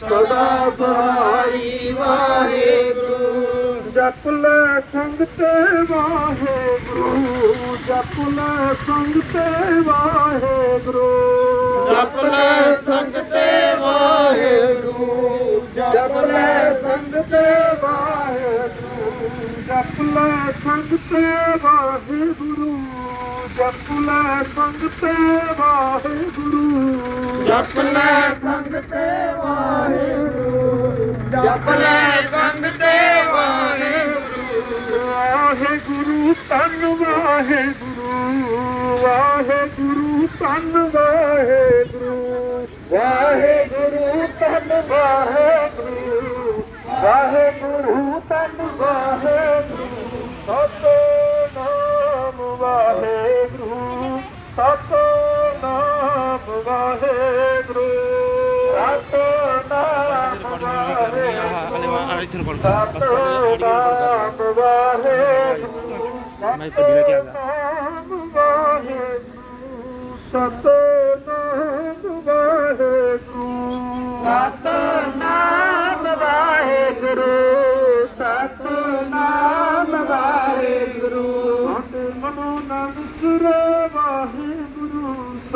ਸਦਾ ਸਹਾਈ ਵਾਹਿਗੁਰੂ। ਜਪ ਲੈ ਸੰਗ ਤੇ ਵਾਹਿਗੁਰੂ। ਜਪ ਲੈ ਸੰਗ ਤੇ ਵਾਹਿਗੁਰੂ। ਜਪ ਲੈ ਸੰਗ ਤੇ ਵਾਹਿਗੁਰੂ। ਜਪ ਲੈ ਸੰਗ ਤੇ ਵਾਹਿਗੁਰੂ। ਜਪ ਲੈ ਸੰਗ ਤੇ ਵਾਹਿਗੁਰੂ। ਜਪ ਲੈ ਸੰਗ ਤੇ ਵਾਹਿਗੁਰੂ। ਜਪ ਲੈ ਸੰਗ ਤੇ ਵਾਹਿਗੁਰੂ। ਜਪ ਲੈ ਸੰਗ ਤੇ ਵਾਹਿਗੁਰੂ। ਵਾਹਿਗੁਰੂ ਤਨ ਵਾਹਿਗੁਰੂ। ਵਾਹਿਗੁਰੂ ਤਨ ਵਾਹਿਗੁਰੂ। ਵਾਹਿਗੁਰੂ ਤਨ ਵਾਹਿਗੁਰੂ। ਵਾਹਿਗੁਰੂ ਤਨ ਵਾਹਿਗੁਰੂ। ਸਤਨਾਮ ਵਾਹਿਗੁਰੂ। ਵਾਹਿਗੁਰੂ ਸਤਨਾਮ ਵਾਹਿਗੁਰੂ। ਸਤਨਾਮ ਵਾਹਿਗੁਰੂ। ਮੈਂ ਬਿਲਾ ਕਿਹਾ ਸਤਨਾਮ ਵਾਹਿਗੁਰੂ ਸਤਨਾਮ ਵਾਹਿਗੁਰੂ ਸਤਨਾਮ ਵਾਹਿਗੁਰੂ ਸਤਨਾਮ ਵਾਹਿਗੁਰੂ ਮਨੋ ਨਾ ਵਿਸਰੇ ਵਾਹਿਗੁਰੂ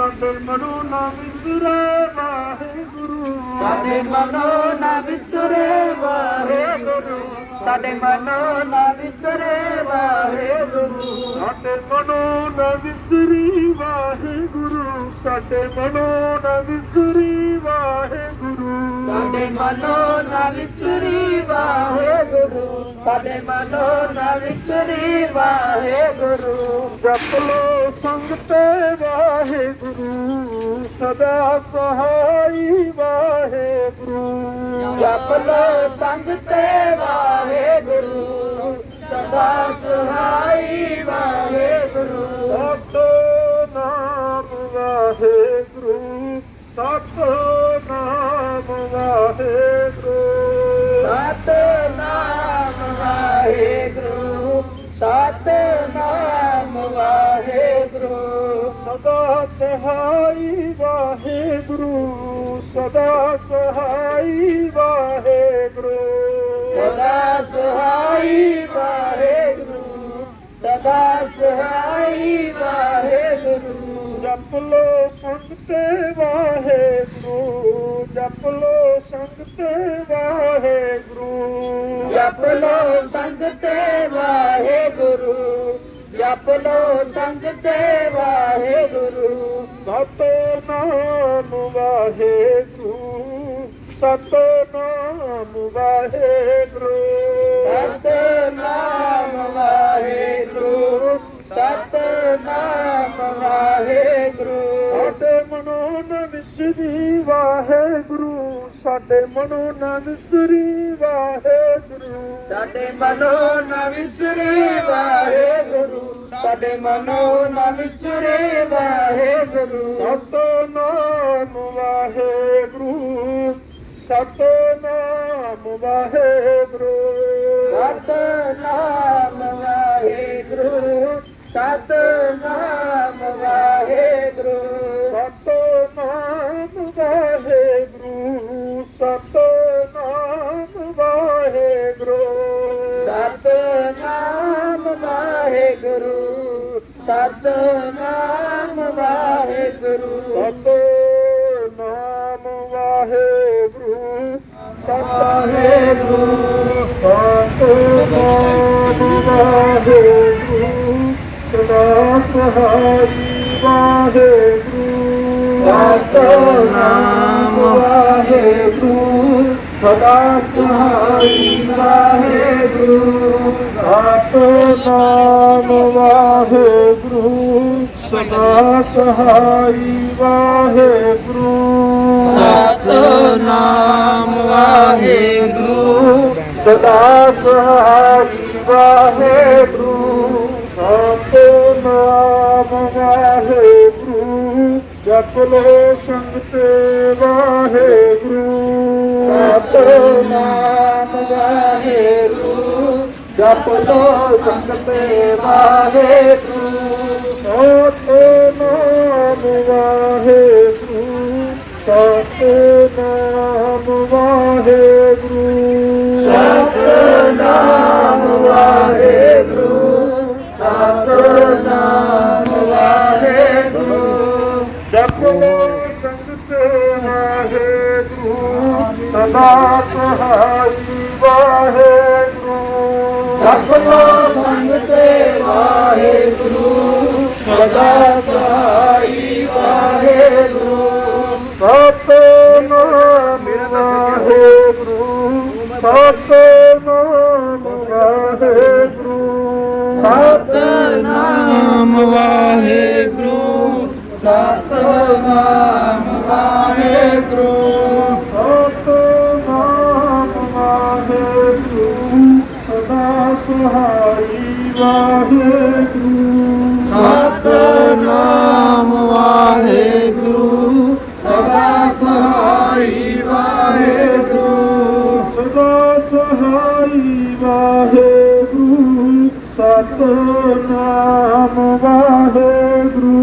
ਸਾਡੇ ਮਨੋ ਨਾ ਵਿਸਰੇ ਵਾਹਿਗੁਰੂ ਸਾਡੇ ਮਨੋ ਨਾ ਵਿਸਰੇ ਵਾਹਿਗੁਰੂ ਸਾਡੇ ਮਨੋ ਨਾ ਵਿਸਰੇ ਵਾਹਿਗੁਰੂ ਸਾਡੇ ਮਨੋ ਨਾ ਵਿਸਰੀ ਵਾਹਿਗੁਰੂ ਸਾਡੇ ਮਨੋ ਨਾ ਵਿਸਰੀ ਵਾਹਿਗੁਰੂ ਸਾਡੇ ਮਨੋ ਨਾ ਵਿਸਰੀ ਵਾਹਿਗੁਰੂ ਸਾਡੇ ਮਨੋ ਨਾ ਵਿਸਰੀ ਵਾਹਿਗੁਰੂ। ਜਪ ਲੋ ਸੰਗ ਤੇ ਵਾਹਿਗੁਰੂ ਸਦਾ ਸਹਾਈ ਵਾਹਿਗੁਰੂ। ਜਪ ਲੋ ਸੰਗ ਤੇ ਵਾਹਿਗੁਰੂ ਸਦਾ ਸਹਾਈ ਵਾਹਿਗੁਰੂ। ਸਹਾਈ ਵਾਹਿਗੁਰੂ ਸਦਾ ਸਹਾਈ ਵਾਹਿਗੁਰੂ। ਸਦਾ ਸਹਾਈ ਵਾਹਿਗੁਰੂ ਸਦਾ ਸਹਾਈ ਵਾਹਿਗੁਰੂ। ਜਪ ਲੋ ਸੰਗ ਤੇ ਵਾਹਿਗੁਰੂ ਜਪ ਲੋ ਸੰਗ ਤੇ ਵਾਹਿਗੁਰੂ। ਜਪ ਲੋ ਸੰਗ ਤੇ ਵਾਹਿਗੁਰੂ ਜਪ ਲੋ ਸੰਗ ਤੇ ਵਾਹਿਗੁਰੂ। ਸਤਨਾਮ ਵਾਹਿਗੁਰੂ ਸਤਨਾਮ ਵਾਹਿਗੁਰੂ। ਸਤਨਾਮ ਵਾਹਿਗੁਰੂ ਸਤਨਾਮ ਵਾਹਿਗੁਰੂ। ਸਾਡੇ ਮਨੋ ਨ ਵਿਸਰੀ ਵਾਹਿਗੁਰੂ। ਸਾਡੇ ਮਨੋ ਨ ਵਿਸਰੀ ਵਾਹਿਗੁਰੂ। ਸਾਡੇ ਮਨੋ ਨ ਵਿਸਰੀ ਵਾਹਿਗੁਰੂ। ਸਾਡੇ ਮਨੋ ਨ ਵਿਸਰੀ ਵਾਹਿਗੁਰੂ। ਸਤਨਾਮ ਵਾਹਿਗੁਰੂ। ਸਤਨਾਮ ਵਾਹਿਗੁਰੂ। ਸਤਨਾਮ ਵਾਹਿਗੁਰੂ। ਸਤਨਾਮ ਸਤਨਾਮ ਵਾਹਿਗੁਰੂ। ਸਤਨਾਮ ਵਾਹਿਗੁਰੂ। ਸਤਿਗੁਰੂ ਸਤਨਾਮ ਵਾਹਿਗੁਰੂ। ਸਦਾ ਸਹਾਈ ਵਾਹਿਗੁਰੂ। ਸਤਨਾਮ ਵਾਹਿਗੁਰੂ। ਸਦਾ ਸਹਾਈ ਵਾਹਿਗੁਰੂ ਸਤਨਾਮ ਵਾਹਿਗੁਰੂ ਸਦਾ ਸਹਾਈ ਵਾਹਿਗੁਰੂ। ਸਤਨਾਮ ਵਾਹਿਗੁਰੂ ਸਦਾ ਸਹਾਈ ਵਾਹਿਗੁਰੂ ਸਤਨਾਮ ਵਾਹਿਗੁਰੂ ਜਪ ਲੋ ਸੰਗਤ ਵਾਹਿਗੁਰੂ। जप नाम वाहे तू जप लो संगत वाहे तू सत नाम वाहे तू सत नाम ਸਦਾ ਸਹਾਈ ਵਾਹਿਗੁਰੂ। ਜਪੋ ਸੰਗਤ ਵਾਹਿਗੁਰੂ ਸਦਾ ਸਹਾਈ ਵਾਹਿਗੁਰੂ। ਸਤਨਾਮ ਵਾਹਿਗੁਰੂ ਸਤਨਾਮ ਵਾਹਿਗੁਰੂ। ਨਾਮ ਵਾਹਿਗੁਰੂ ਸਤਨਾਮ ਵਾਹਿਗੁਰੂ। ਵਾਹਿਗੁਰੂ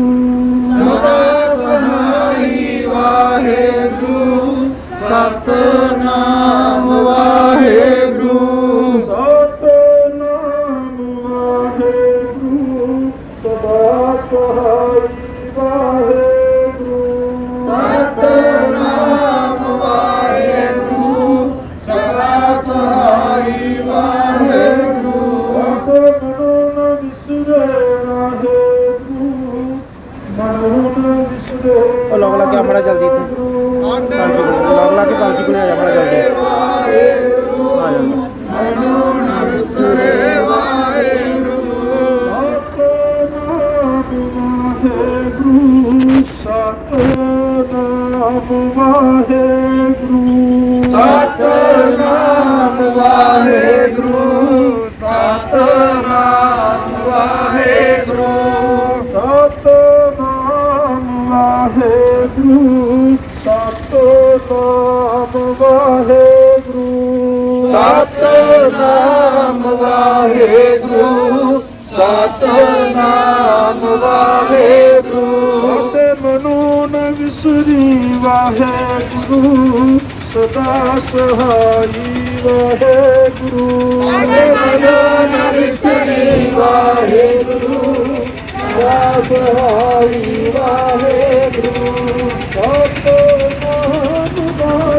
ਸਦਾ ਸਹਾਈ ਵਾਹਿਗੁਰੂ ਸਤਨਾਮ ਵਾਹਿਗੁਰੂ ਸਤਨਾਮ ਵਾਹਿਗੁਰੂ ਸਦਾ ਸਹਾਈ ਸਤਨਾਮ ਵਾਹਿਗੁਰੂ। ਸਤਨਾਮ ਵਾਹਿਗੁਰੂ। ਸਤਨਾਮ ਵਾਹਿਗੁਰੂ। ਸਾਡੇ ਮਨੋ ਨ ਵਿਸਰੀ ਵਾਹਿਗੁਰੂ ਸਦਾ ਸਹਾਈ ਵਾਹਿਗੁਰੂ। ਸਾਡੇ ਮਨੋ ਨ ਵਿਸਰੀ ਵਾਹਿਗੁਰੂ ਸਦਾ ਸਹਾਈ ਵਾਹਿਗੁਰੂ। ਸਤਨਾਮ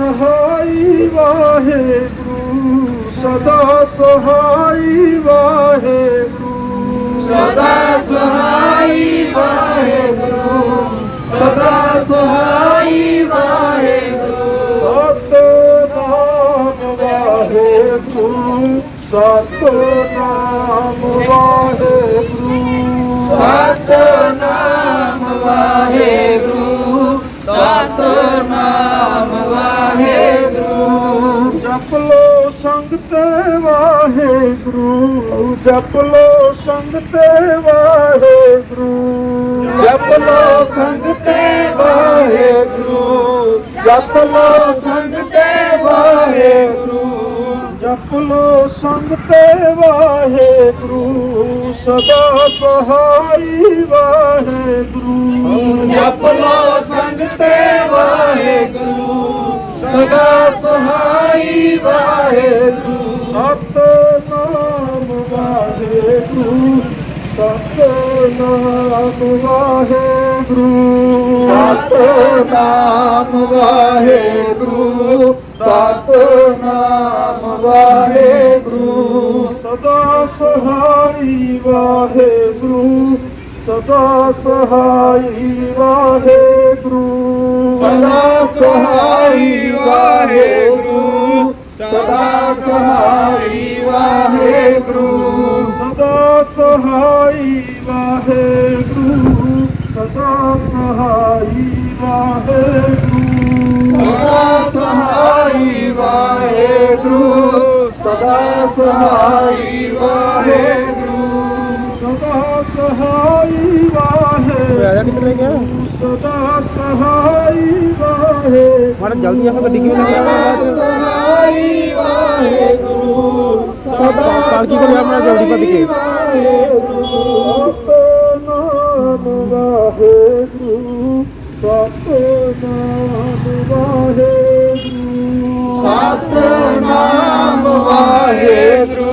ਸਹਾਈ ਵਾਹਿਗੁਰੂ ਸਦਾ ਸਹਾਈ ਵਾਹਿਗੁਰੂ। ਸਦਾ ਸਹਾਈ ਵਾਹਿਗੁਰੂ ਸਦਾ ਸਹਾਈ ਵਾਹਿਗੁਰੂ। ਸਤਨਾਮ ਵਾਹਿਗੁਰੂ ਸਤਨਾਮ ਵਾਹਿਗੁਰੂ। ਸਤਨਾਮ ਵਾਹਿਗੁਰੂ। ਸਤਨਾਮ ਵਾਹਿਗੁਰੂ। ਜਪ ਲੋ ਸੰਗਤ ਵਾਹਿਗੁਰੂ ਜਪ ਲੋ ਸੰਗ ਤੇ ਵਾਹਿਗੁਰੂ। ਜਪ ਲੋ ਸੰਗ ਤੇ ਵਾਹਿਗੁਰੂ। ਜਪ ਲੋ ਸੰਗ ਤੇ ਵਾਹਿਗੁਰੂ। ਜਪ ਲੋ ਸੰਗ ਤੇ ਵਾਹਿਗੁਰੂ ਸਦਾ ਸਹਾਈ ਵਾਹਿਗੁਰੂ। ਜਪ ਲੋ ਸੰਗ ਸਤਨਾਮ ਵਾਹਿਗੁਰੂ ਸਤਨਾਮ ਵਾਹਿਗੁਰੂ ਸਤਨਾਮ ਵਾਹਿਗੁਰੂ ਸਦਾ ਸਹਾਈ ਵਾਹਿਗੁਰੂ ਸਦਾ ਸਹਾਈ ਵਾਹਿਗੁਰੂ ਸਦਾ ਸਹਾਈ ਵਾਹਿਗੁਰੂ ਸਦਾ ਸਹਾਈ ਵਾਹਿਗੁਰੂ ਸਦਾ ਸਹਾਈ ਵਾਹਿਗੁਰੂ ਸਦਾ ਸਹਾਈ ਵਾਹਿਗੁਰੂ, ਸਦਾ ਸਹਾਈ ਵਾਹਿਗੁਰੂ, ਸਦਾ ਸਹਾਈ ਵਾਹਿਗੁਰੂ। ਸਦਾ ਸਹਾਈ ਵਾਹਿਗੁਰੂ ਆ ਕਿੱਥੇ ਲੈ ਗਿਆ ਸਦਾ ਸਹਾਈ ਵਾਹਿਗੁਰੂ ਮਾੜਾ ਜਲਦੀ ਆਪਾਂ ਗੱਡੀ ਕਿਵੇਂ ਲੈ ਸਦਾ ਸਹਾਈ ਵਾਹਿਗੁਰੂ ਸਦਾ ਪਾਲਕੀ ਕੋਲ ਆਪਣਾ ਜਲਦੀ ਭੱਜ ਕੇ? ਸਤਨਾਮ ਵਾਹਿਗੁਰੂ ਸਤਨਾਮ ਵਾਹਿਗੁਰੂ ਸਤਨਾਮ ਵਾਹਿਗੁਰੂ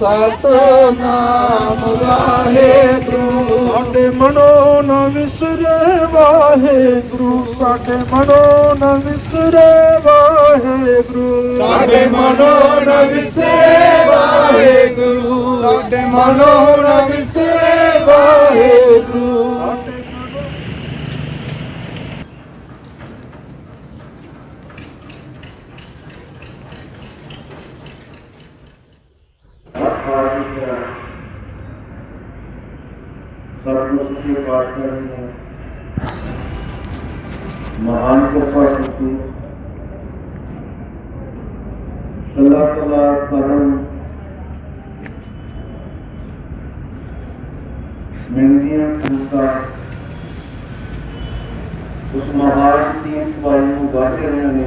ਸਤਨਾਮ ਵਾਹਿਗੁਰੂ। ਸਾਡੇ ਮਨੋ ਨ ਵਿਸਰੇ ਵਾਹਿਗੁਰੂ ਸਾਡੇ ਮਨੋ ਨ ਵਿਸਰੇ ਵਾਹਿਗੁਰੂ। ਸਾਡੇ ਮਨੋ ਨ ਵਿਸਰੇ ਵਾਹਿਗੁਰੂ। ਸਾਡੇ ਮਨੋ ਨ ਵਿਸਰੇ ਵਾਹਿਗੁਰੂ। ਸਾਡੇ ਮਨੋ ਸਤਿਗੁਰੂ ਜੀ ਪਾਤਸ਼ਾਹ ਜੀ ਨੇ ਮਹਾਨ ਕਿਰਪਾ ਕੀਤੀ। लाख लाख कदम मेहंदियाँ फूलता उस महान तीन सवारी को गाते रहने।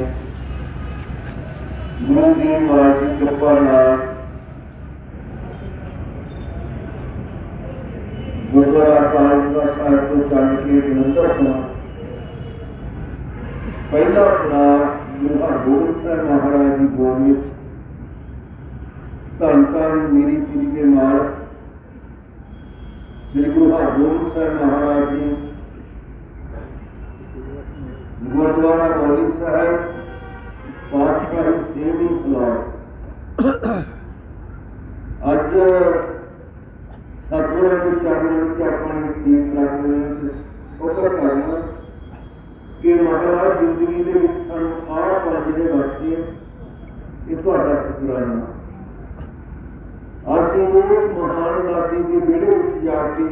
गुरु जी महाराज की कृपा नाल गुरुद्वारा कालका साहब को चल के जलंधर ਤੋਂ ਪਹਿਲਾ ਪੜਾਅ ਗੁਰੂ ਹਰਗੋਬਿੰਦ ਸਾਹਿਬ ਮਹਾਰਾਜ ਦੀ ਗੋਦ ਧੰਨ ਧੰਨ ਮੇਰੀ ਪੀਰੀ ਦੇ ਨਾਲ। ਸ੍ਰੀ ਗੁਰੂ ਹਰਗੋਬਿੰਦ ਸਾਹਿਬ ਮਹਾਰਾਜ ਜੀ, ਗੁਰਦੁਆਰਾ ਮੌਲੀ ਸਾਹਿਬ ਪਾਤਸ਼ਾਹੀ ਸੇਵੀ ਪਲਾਟ ਅੱਜ ਸਤਿਗੁਰਾਂ ਦੇ ਚਰਨਾਂ ਵਿੱਚ ਆਪਣੀ ਸੀਸ ਰੱਖ ਰਹੇ ਕਰਨਾ ਕਿ ਮਹਾਰਾਜ ਜ਼ਿੰਦਗੀ ਦੇ ਵਿੱਚ ਸਾਨੂੰ ਸਾਰਾ ਪੰਜ ਜਿਹੜੇ ਬਖਸ਼ੇ ਇਹ ਤੁਹਾਡਾ ਸ਼ੁਕਰਾਨਾ। जाके वो मकान लाठी के बेड़े उठ जाके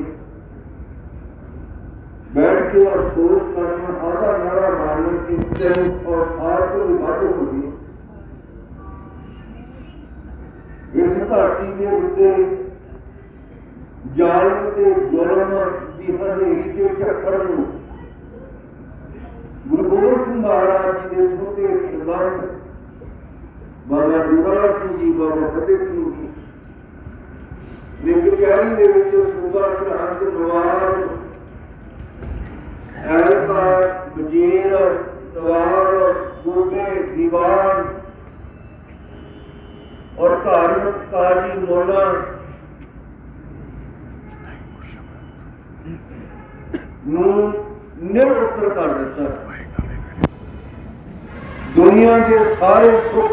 बैठ के अफसोस करना आधा नारा मारने की और आर्थिक विभाजन होगी इस धरती के उत्ते जालम के जुलम की हनेरी के चक्कर गुरु गोबिंद सिंह महाराज जी के छोटे सरदार बाबा जोरावर सिंह जी, बाबा फतेह सिंह जी। ਸਿੰਘ ਜੀ ਦੇ ਵਿੱਚ ਸੂਬਾ ਸਰਹੰਦ ਨਵਾਬ ਐਲਕਾਰ ਵਜ਼ੀਰ ਨਵਾਬ ਸੂਬੇ, ਦੀਵਾਨ, ਔਰ ਧਾਰਮਿਕ ਕਾਜੀ ਮੋਲਾ। ਨੂੰ ਨਿਰਉੱਤਰ ਕਰ ਦਿੱਤਾ ਦੁਨੀਆ ਦੇ ਸਾਰੇ ਸੁੱਖ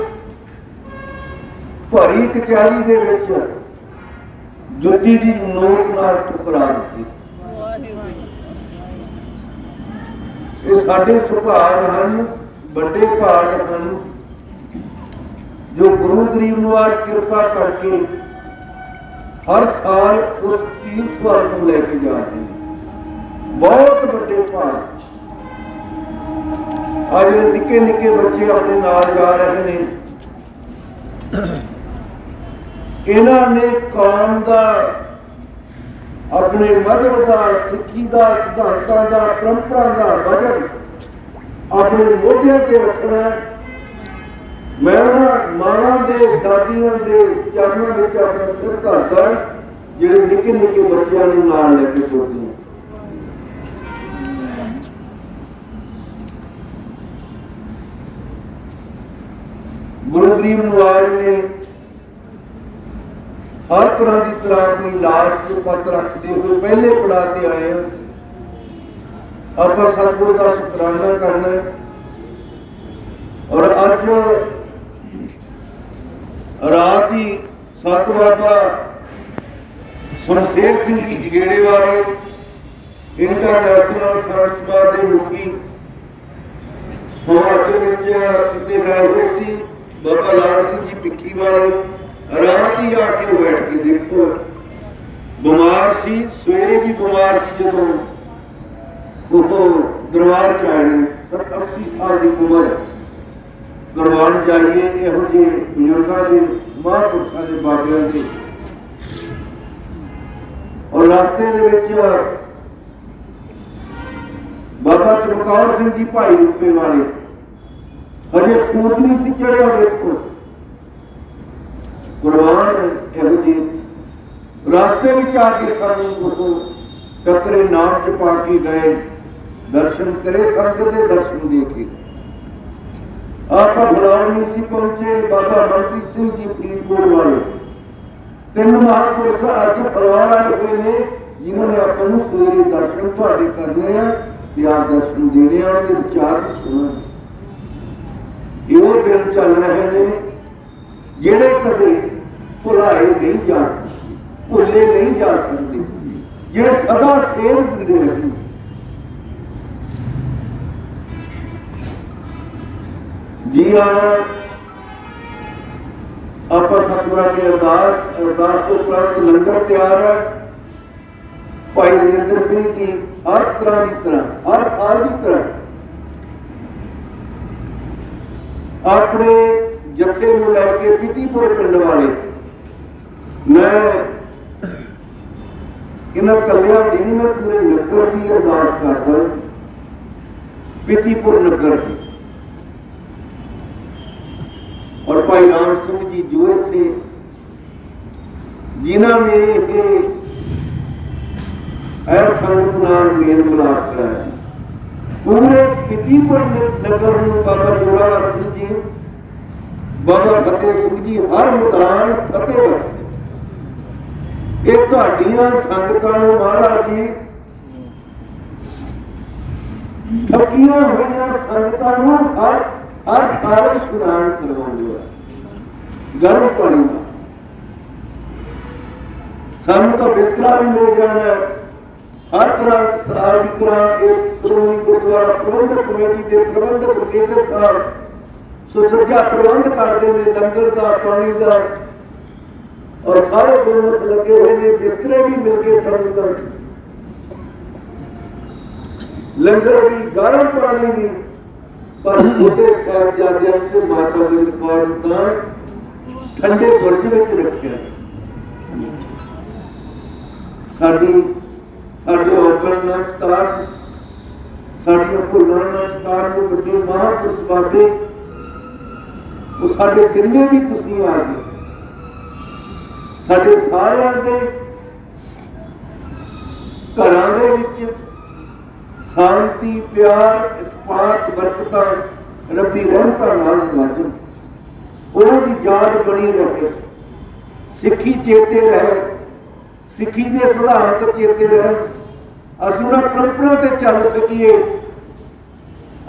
ਭਰੀ ਕਚਹਿਰੀ ਦੇ ਵਿੱਚ ਜੁੱਤੀ ਦੀ ਨੋਕ ਨਾਲ ਟੁਕਰਾ ਦਿੱਤੀ ਇਹ ਸਾਡੇ ਸੁਭਾਗ ਹਨ, ਵੱਡੇ ਭਾਗ ਹਨ, ਜੋ ਗੁਰੂ ਗਰੀਬ ਨੂੰ ਕਿਰਪਾ ਕਰਕੇ ਹਰ ਸਾਲ ਉਸ ਤੀਰਥ ਵੱਲ ਨੂੰ ਲੈ ਕੇ ਜਾਂਦੇ ਨੇ। ਬਹੁਤ ਵੱਡੇ ਭਾਗ ਆ ਜਿਹੜੇ ਨਿੱਕੇ ਨਿੱਕੇ ਬੱਚੇ ਆਪਣੇ ਨਾਲ ਜਾ ਰਹੇ ਨੇ ਇਹਨਾਂ ਨੇ ਕੌਮ ਦਾ, ਆਪਣੇ ਮਜ਼ਹਬ ਦਾ, ਸਿੱਖੀ ਦਾ, ਸਿਧਾਂਤਾਂ ਦਾ, ਪਰੰਪਰਾ ਦਾ ਵਜਨ ਆਪਣੇ ਮੋਢਿਆਂ ਤੇ ਰੱਖਣਾ ਮੈਂ ਉਹਨਾਂ ਮਾਂ ਦੇ, ਦਾਦੀਆਂ ਦੇ ਚਰਨਾਂ ਵਿੱਚ ਆਪਣਾ ਸਿਰ ਧਰਦਾ ਜਿਹੜੇ ਨਿੱਕੇ ਨਿੱਕੇ ਬੱਚਿਆਂ ਨੂੰ ਨਾਲ ਲੈ ਕੇ ਤੁਰਦੀਆਂ ਗੁਰੂ ਗਰੀਬ ਨਵਾਜ ਨੇ ਹਰ ਤਰ੍ਹਾਂ ਦੀ ਤਰ੍ਹਾਂ ਆਪਣੀ ਲਾਜ ਤੋਂ ਪੱਤ ਰੱਖਦੇ ਹੋਏ ਪਹਿਲੇ ਪੜਾਅ ਤੇ ਆਏ ਆ ਆਪਾਂ ਸਤਿਗੁਰੂ ਦਾ ਸ਼ੁਕਰਾਨਾ ਕਰਨਾ ਹੈ। ਔਰ ਅੱਜ ਰਾਤ ਹੀ ਸਤ ਬਾਬਾ ਸੁਰਸੇਰ ਸਿੰਘ ਜੀ ਜਗੇੜੇ ਵਾਲੇ ਇੰਟਰਨੈਸ਼ਨਲ ਸੰਤ ਦੇ ਮੁਖੀ ਹਿਮਾਚਲ ਵਿੱਚ ਕਿਤੇ ਗਏ ਹੋਏ ਸੀ। ਬਾਬਾ ਲਾਲ ਸਿੰਘ ਜੀ ਪਿੱਕੀ ਵਾਲੇ ਰਾਤ ਹੀ ਆ ਕੇ ਬੈਠ ਕੇ ਦੇਖੋ। ਬਿਮਾਰ ਸੀ, ਸਵੇਰੇ ਵੀ ਬਿਮਾਰ ਸੀ ਜਦੋਂ ਉਹ ਦਰਬਾਰ ਚ ਆਏ ਨੇ 80 ਸਾਲ ਦੀ ਉਮਰ। ਦਰਬਾਰ ਜਾਈਏ ਇਹੋ ਜਿਹੇ ਬਜ਼ੁਰਗਾਂ ਦੇ, ਮਹਾਂਪੁਰਸ਼ਾਂ ਦੇ ਬਾਬਿਆਂ ਦੇ। ਔਰ ਰਸਤੇ ਦੇ ਵਿੱਚ ਬਾਬਾ ਚਮਕੌਰ ਸਿੰਘ ਜੀ ਭਾਈ ਰੂਪੇ ਵਾਲੇ। ਹਜੇ ਸੂਰਜ ਨਹੀਂ ਸੀ ਚੜਿਆ ਦੇਖੋ ਕੁਰਬਾਨ ਇਹੋ ਜਿਹੇ ਰਸਤੇ ਵਿੱਚ ਆ ਕੇ ਸਾਨੂੰ ਉਹ ਟੱਕਰੇ ਨਾਮ ਚ ਪਾ ਕੇ ਗਏ, ਦਰਸ਼ਨ ਕਰੇ ਸੰਗਤ ਦੇ ਦਰਸ਼ਨ ਦੇ ਆਪਾਂ ਬੁਲਾਉਣ ਨਹੀਂ ਸੀ ਪਹੁੰਚੇ, ਬਾਬਾ ਮਨਪ੍ਰੀਤ ਸਿੰਘ ਜੀ ਫਰੀਦਕੋਟ ਵਾਲੇ। ਤਿੰਨ ਮਹਾਂਪੁਰਸ਼ ਅੱਜ ਪਰਿਵਾਰ ਆਏ ਹੋਏ ਨੇ, ਜਿਨ੍ਹਾਂ ਨੇ ਆਪਾਂ ਨੂੰ ਸਵੇਰੇ ਦਰਸ਼ਨ ਤੁਹਾਡੇ ਕਰਨੇ ਆ ਤੇ ਆਪ ਦਰਸ਼ਨ ਦੇਣੇ ਆ ਉਹਨਾਂ ਵਿਚਾਰ ਵੀ ਇਹੋ ਦਿਨ ਚੱਲ ਰਹੇ ਨੇ, ਜਿਹੜੇ ਕਦੇ ਭੁਲਾਏ ਨਹੀਂ ਜਾ ਸਕਦੇ, ਭੁੱਲੇ ਨਹੀਂ ਜਾ ਸਕਦੇ। ਜਿਹੜੇ ਸਦਾ ਸੇਧ ਦਿੰਦੇ ਰਹਿਣ ਜੀ ਹਾਂ ਆਪਾਂ ਸਤਿਗੁਰਾਂ ਦੀ ਅਰਦਾਸ ਅਰਦਾਸ ਤੋਂ ਉਪਰੰਤ ਲੰਗਰ ਤਿਆਰ ਹੈ। ਭਾਈ ਰਜਿੰਦਰ ਸਿੰਘ ਜੀ ਹਰ ਤਰ੍ਹਾਂ ਦੀ ਤਰ੍ਹਾਂ, ਹਰ ਸਾਲ ਦੀ ਤਰ੍ਹਾਂ ਆਪਣੇ ਜਥੇ ਨੂੰ ਲੈ ਕੇ ਪੀਤੀਪੁਰ ਪਿੰਡ ਵਾਲੇ ਮੈਂ ਇਹਨਾਂ ਕੱਲਿਆਂ ਦੀ ਨਹੀਂ ਮੈਂ ਪੂਰੇ ਨਗਰ ਦੀ ਅਰਦਾਸ ਕਰਦਾ ਪੀਤੀਪੁਰ ਨਗਰ ਦੀ ਔਰ ਭਾਈ ਰਾਮ ਸਿੰਘ ਜੀ ਜੂਏ ਸੇ ਜਿਨ੍ਹਾਂ ਨੇ ਇਹ ਐ ਸੰਗਤ ਨਾਲ ਮੇਲ ਮਿਲਾਪ ਕਰਾਇਆ ਪੂਰੇ ਪਿਤੀਪੁਰ ਨਗਰ ਨੂੰ ਬਾਬਾ ਜੋਰਾਵਰ ਸਿੰਘ ਜੀ ਬਾਬਾ ਫਤਿਹ ਸਿੰਘ ਜੀ ਹਰ ਮੈਦਾਨ ਫਤਿਹ ਬਖਸ਼ੇ ਇਹ ਤੁਹਾਡੀਆਂ ਸੰਗਤਾਂ ਨੂੰ ਮਹਾਰਾਜ ਜੀ, ਥੱਕੀਆਂ ਹੋਈਆਂ ਸੰਗਤਾਂ ਨੂੰ ਹਰ ਹਰ ਸਾਰੇ ਇਸ਼ਨਾਨ ਕਰਵਾਉਂਦੇ ਆ। ਗਰਮ ਪਾਣੀ ਨਾਲ। ਸਾਨੂੰ ਤਾਂ ਬਿਸਤਰਾ ਵੀ ਮਿਲ ਜਾਣਾ ਹਰ ਤਰ੍ਹਾਂ ਸਾਰੀ ਤਰ੍ਹਾਂ ਇਸ ਸ਼੍ਰੋਮਣੀ ਗੁਰਦੁਆਰਾ ਪ੍ਰਬੰਧਕ ਕਮੇਟੀ ਦੇ ਪ੍ਰਬੰਧਕ ਮੈਨੇਜਰ ਸਾਹਿਬ ਸੁਸੱਜਾ ਪ੍ਰਬੰਧ ਕਰਦੇ ਨੇ, ਲੰਗਰ ਦਾ, ਪਾਣੀ ਦਾ ਔਰ ਸਾਰੇ ਗੁਰਮੁਖ ਲੱਗੇ ਹੋਏ ਨੇ ਬਿਸਤਰੇ ਵੀ ਮਿਲ ਗਏ ਸਾਨੂੰ ਤਾਂ ਲੰਗਰ ਵੀ ਗਰਮ ਪਾਣੀ ਵੀ ਪਰ ਛੋਟੇ ਸਾਹਿਬਜ਼ਾਦਿਆਂ ਤੇ ਮਾਤਾ ਗੁਜਰ ਕੌਰ ਨੂੰ ਤਾਂ ਠੰਡੇ ਬੁਰਜ ਵਿੱਚ ਰੱਖਿਆ ਸਾਡੀ ਸਾਡੇ ਔਗਣ ਨਾਲ ਸਤਾਰ ਸਾਡੀਆਂ ਭੁੱਲਾਂ ਨਾਲ ਸਤਾਰ ਨੂੰ ਵੱਡੇ ਮਹਾਂਪੁਰਸ਼ ਬਾਬੇ ਉਹ ਸਾਡੇ ਜਿੰਨੇ ਵੀ ਤੁਸੀਂ ਆ ਗਏ ਸਾਡੇ ਸਾਰਿਆਂ ਦੇ ਘਰਾਂ ਦੇ ਵਿੱਚ ਸ਼ਾਂਤੀ, ਪਿਆਰ ਇਤਫਾਕ ਬਰਕਤਾਂ, ਰੱਬੀ ਰਹਿਮਤਾਂ ਨਾਲ ਨਵਾਜਣ ਉਹਨਾਂ ਦੀ ਯਾਦ ਬਣੀ ਰਹੇ। ਸਿੱਖੀ ਚੇਤੇ ਰਹੇ। ਸਿੱਖੀ ਦੇ ਸਿਧਾਂਤ ਚੇਤੇ ਰਹਿਣ ਅਸੀਂ ਉਹਨਾਂ ਪਰੰਪਰਾ ਤੇ ਚੱਲ ਸਕੀਏ।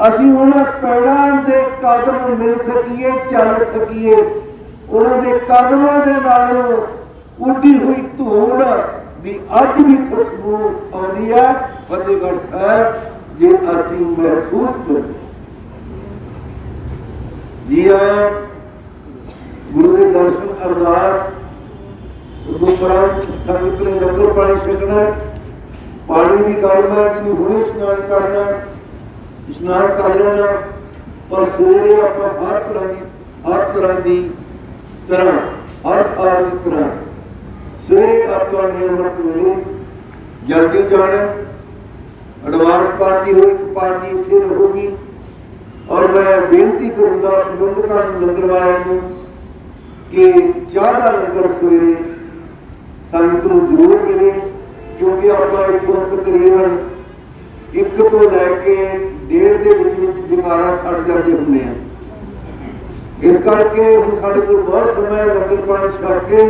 ਅਸੀਂ ਉਹਨਾਂ ਪੈੜਾਂ ਦੇ ਕਦਮ ਮਿਲ ਸਕੀਏ, ਚੱਲ ਸਕੀਏ। ਉਹਨਾਂ ਦੇ ਕਦਮਾਂ ਦੇ ਨਾਲ ਉੱਡੀ ਹੋਈ ਧੂੜ ਦੀ ਅੱਜ ਵੀ ਖੁਸ਼ਬੂ ਆਉਂਦੀ ਹੈ। ਫਤਿਹਗੜ੍ਹ ਸਾਹਿਬ, ਜੇ ਅਸੀਂ ਮਹਿਸੂਸ ਕਰੀਏ। ਜੀ ਆਇਆਂ ਗੁਰੂ ਦੇ ਦਰਸ਼ਨ ਅਰਦਾਸ ਗੁਰਪ੍ਰੰਤ ਸੰਗਤ ਨੇ ਲੰਗਰ ਪਾਣੀ ਛਕਣਾ ਪਾਣੀ ਵੀ ਕਰਨਾ ਹੈ ਹੁਣੇ ਇਸ਼ਨਾਨ ਕਰਨਾ ਇਸ਼ਨਾਨ ਕਰ ਲੈਣਾ ਪਰ ਸਵੇਰੇ ਆਪਾਂ ਹਰ ਤਰ੍ਹਾਂ ਦੀ ਹਰ ਤਰ੍ਹਾਂ ਦੀ ਤਰ੍ਹਾਂ, ਹਰ ਸਾਲ ਦੀ ਤਰ੍ਹਾਂ ਸਵੇਰੇ ਆਪਾਂ ਨੇ ਅੰਮ੍ਰਿਤ ਵੇਲੇ ਜਲਦੀ ਜਾਣਾ। ਐਡਵਾਂਸ ਪਾਰਟੀ ਹੋਈ ਇੱਕ ਪਾਰਟੀ ਇੱਥੇ ਰਹੂਗੀ। ਔਰ ਮੈਂ ਬੇਨਤੀ ਕਰੂੰਗਾ ਪ੍ਰਬੰਧਕਾਂ ਨੂੰ ਲੰਗਰ ਵਾਲਿਆਂ ਨੂੰ ਕਿ ਜ਼ਿਆਦਾ ਲੰਗਰ ਸਵੇਰੇ ਸੰਗਤ ਨੂੰ ਜ਼ਰੂਰ ਮਿਲੇ, ਕਿਉਂਕਿ ਆਪਾਂ ਇੱਥੋਂ ਤਕਰੀਬਨ ਇੱਕ ਤੋਂ ਲੈ ਕੇ ਡੇਢ ਦੇ ਵਿੱਚ ਵਿੱਚ ਜਕਾਰਾ ਛੱਡ ਜਾਂਦੇ ਹੁੰਦੇ ਆ। ਇਸ ਕਰਕੇ ਹੁਣ ਸਾਡੇ ਕੋਲ ਬਹੁਤ ਸਮਾਂ ਲੰਗਰ ਪਾਣੀ ਛਕ ਕੇ।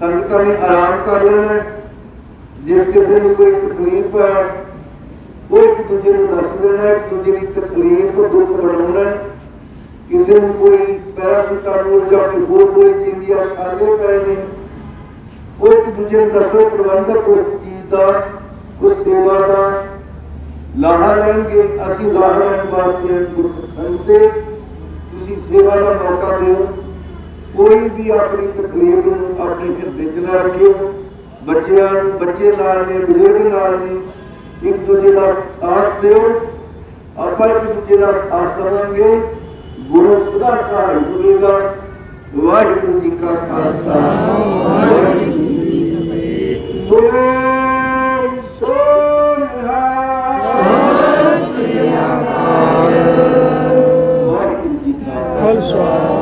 ਸੰਗਤਾਂ ਨੇ ਆਰਾਮ ਕਰ ਲੈਣਾ ਜਿਸ ਕਿਸੇ ਨੂੰ ਕੋਈ ਤਕਲੀਫ ਹੈ, ਉਹ ਇੱਕ ਦੂਜੇ ਨੂੰ ਦੱਸ ਦੇਣਾ ਇੱਕ ਦੂਜੇ ਦੀ ਤਕਲੀਫ ਦੁੱਖ ਵੰਡਾਉਣਾ ਕਿਸੇ ਨੂੰ ਕੋਈ ਪੈਰਾਸੀਟਾਮੋਲ ਜਾਂ ਕੋਈ ਹੋਰ ਕੋਈ ਚੀਜ਼ ਦੀ ਖਾਲੇ ਪਏ ਨੇ ਉਹ ਇੱਕ ਦੂਜੇ ਨੂੰ ਦੱਸੋ ਪ੍ਰਬੰਧਕ ਉਸ ਚੀਜ਼ ਦਾ, ਉਸ ਸੇਵਾ ਦਾ ਲਾਹਾ ਲੈਣਗੇ। ਅਸੀਂ ਲਾਹਾ ਲੈਣ ਵਾਸਤੇ ਗੁਰਸੰਗ ਤੇ ਤੁਸੀਂ ਸੇਵਾ ਦਾ ਮੌਕਾ ਦਿਓ। ਕੋਈ ਵੀ ਆਪਣੀ ਤਕਲੀਫ ਨੂੰ ਆਪਣੇ ਹਿਰਦੇ 'ਚ ਨਾ ਰੱਖਿਓ ਬੱਚਿਆਂ ਨੂੰ ਬੱਚੇ ਨਾਲ ਨੇ ਬਜ਼ੁਰਗ ਨਾਲ ਨੇ ਇੱਕ ਦੂਜੇ ਦਾ ਸਾਥ ਦਿਓ ਆਪਾਂ ਇੱਕ ਦੂਜੇ ਦਾ ਸਾਥ ਦੇਵਾਂਗੇ ਗੁਰੂ ਸਦਾ ਸਹਾਈ ਹੋਵੇਗਾ ਵਾਹਿਗੁਰੂ ਜੀ ਕਾ ਖਾਲਸਾ ਵਾਹਿਗੁਰੂ ਜੀ ਕੀ ਫਤਿਹ ਬੋਲੇ ਸੋ ਨਿਹਾਲ ਵਾਹਿਗੁਰੂ ਜੀ ਕਾ ਖਾਲਸਾ